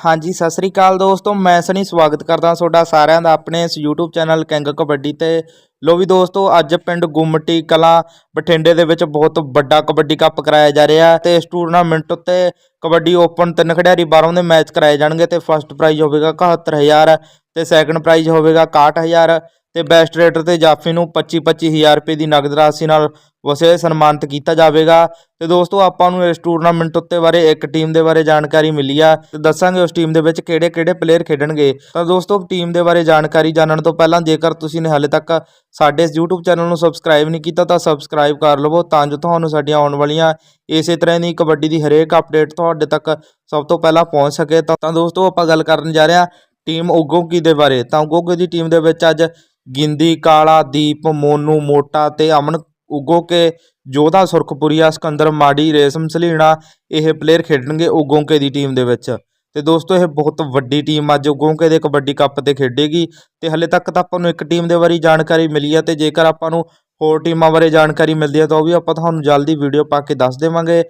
ਹਾਂਜੀ, ਸਤਿ ਸ੍ਰੀ ਅਕਾਲ ਦੋਸਤੋ। ਮੈਂ ਸਨੀ ਸਵਾਗਤ ਕਰਦਾ ਤੁਹਾਡਾ ਸਾਰਿਆਂ ਦਾ ਆਪਣੇ ਇਸ YouTube ਚੈਨਲ ਕਿੰਗ ਕਬੱਡੀ ਤੇ। ਲੋ ਵੀ ਦੋਸਤੋ, ਅੱਜ ਪਿੰਡ ਗੁੰਮਟੀ ਕਲਾਂ ਬਠਿੰਡੇ ਦੇ ਵਿੱਚ ਬਹੁਤ ਵੱਡਾ ਕਬੱਡੀ ਕੱਪ ਕਰਾਇਆ ਜਾ ਰਿਹਾ ਤੇ ਇਸ ਟੂਰਨਾਮੈਂਟ ਉੱਤੇ ਕਬੱਡੀ ਓਪਨ ਤਿੰਨ ਖਿਡਾਰੀ ਬਾਹਰੋਂ ਦੇ ਮੈਚ ਕਰਾਏ ਜਾਣਗੇ ਤੇ ਫਸਟ ਪ੍ਰਾਈਜ਼ ਹੋਵੇਗਾ 71000 ਤੇ ਸੈਕੰਡ ਪ੍ਰਾਈਜ਼ ਹੋਵੇਗਾ 61000 ਤੇ ਬੈਸਟ ਰੇਟਰ ਤੇ ਜਾਫੀ ਨੂੰ 25 25000 ਰੁਪਏ ਦੀ ਨਗਦ ਰਾਸ਼ੀ ਨਾਲ ਵਸੇ ਸਨਮਾਨਿਤ ਕੀਤਾ ਜਾਵੇਗਾ। ਤੇ ਦੋਸਤੋ, ਆਪਾਂ ਨੂੰ ਇਸ ਟੂਰਨਾਮੈਂਟ ਉੱਤੇ ਬਾਰੇ ਇੱਕ ਟੀਮ ਦੇ ਬਾਰੇ ਜਾਣਕਾਰੀ ਮਿਲੀ ਆ। ਤੇ ਦੱਸਾਂਗੇ ਉਸ ਟੀਮ ਦੇ ਵਿੱਚ ਕਿਹੜੇ-ਕਿਹੜੇ ਪਲੇਅਰ ਖੇਡਣਗੇ। ਤਾਂ ਦੋਸਤੋ ਟੀਮ ਦੇ ਬਾਰੇ ਜਾਣਕਾਰੀ ਜਾਣਨ ਤੋਂ ਪਹਿਲਾਂ ਜੇਕਰ ਤੁਸੀਂ ਨੇ ਹਾਲੇ ਤੱਕ ਸਾਡੇ ਇਸ YouTube ਚੈਨਲ ਨੂੰ ਸਬਸਕ੍ਰਾਈਬ ਨਹੀਂ ਕੀਤਾ, ਤਾਂ ਸਬਸਕ੍ਰਾਈਬ ਕਰ ਲਵੋ ਤਾਂ ਜੋ ਤੁਹਾਨੂੰ ਸਾਡੀਆਂ ਆਉਣ ਵਾਲੀਆਂ ਇਸੇ ਤਰ੍ਹਾਂ ਦੀ ਕਬੱਡੀ ਦੀ ਹਰੇਕ ਅਪਡੇਟ ਤੁਹਾਡੇ ਤੱਕ ਸਭ ਤੋਂ ਪਹਿਲਾਂ ਪਹੁੰਚ ਸਕੇ। ਤਾਂ ਦੋਸਤੋ, ਆਪਾਂ ਗੱਲ ਕਰਨ ਜਾ ਰਹੇ ਹਾਂ ਟੀਮ ਉਗੋਕੀ ਦੇ ਬਾਰੇ। ਤਾਂ ਉਗੋਕੀ ਦੀ ਟੀਮ ਦੇ ਵਿੱਚ ਅੱਜ ਗਿੰਦੀ, ਕਾਲਾ, ਦੀਪ, ਮੋਨੂ, ਮੋਟਾ ਤੇ ਅਮਨ ਉਗੋਕੇ, ਜੋਧਾ, ਸੁਰਖਪੁਰੀਆ, ਸਿਕੰਦਰ, ਮਾੜੀ, ਰੇਸ਼ਮ, ਸਲੀਣਾ ਇਹ ਪਲੇਅਰ ਖੇਡਣਗੇ ਉਗੋਕੇ ਦੀ ਟੀਮ ਦੇ ਵਿੱਚ। ਤੇ ਦੋਸਤੋ, ਇਹ ਬਹੁਤ ਵੱਡੀ ਟੀਮ ਅੱਜ ਉਗੋਕੇ ਦੇ ਕਬੱਡੀ ਕੱਪ ਤੇ ਖੇਡੇਗੀ ਤੇ ਹਲੇ ਤੱਕ ਤਾਂ ਆਪਾਂ ਨੂੰ ਇੱਕ ਟੀਮ ਦੇ ਬਾਰੇ ਜਾਣਕਾਰੀ ਮਿਲੀ ਹੈ ਤੇ ਜੇਕਰ ਆਪਾਂ ਨੂੰ ਹੋਰ ਟੀਮਾਂ ਬਾਰੇ ਜਾਣਕਾਰੀ ਮਿਲਦੀ ਹੈ ਤਾਂ ਉਹ ਵੀ ਆਪਾਂ ਤੁਹਾਨੂੰ ਜਲਦੀ ਵੀਡੀਓ ਪਾ ਕੇ ਦੱਸ ਦੇਵਾਂਗੇ।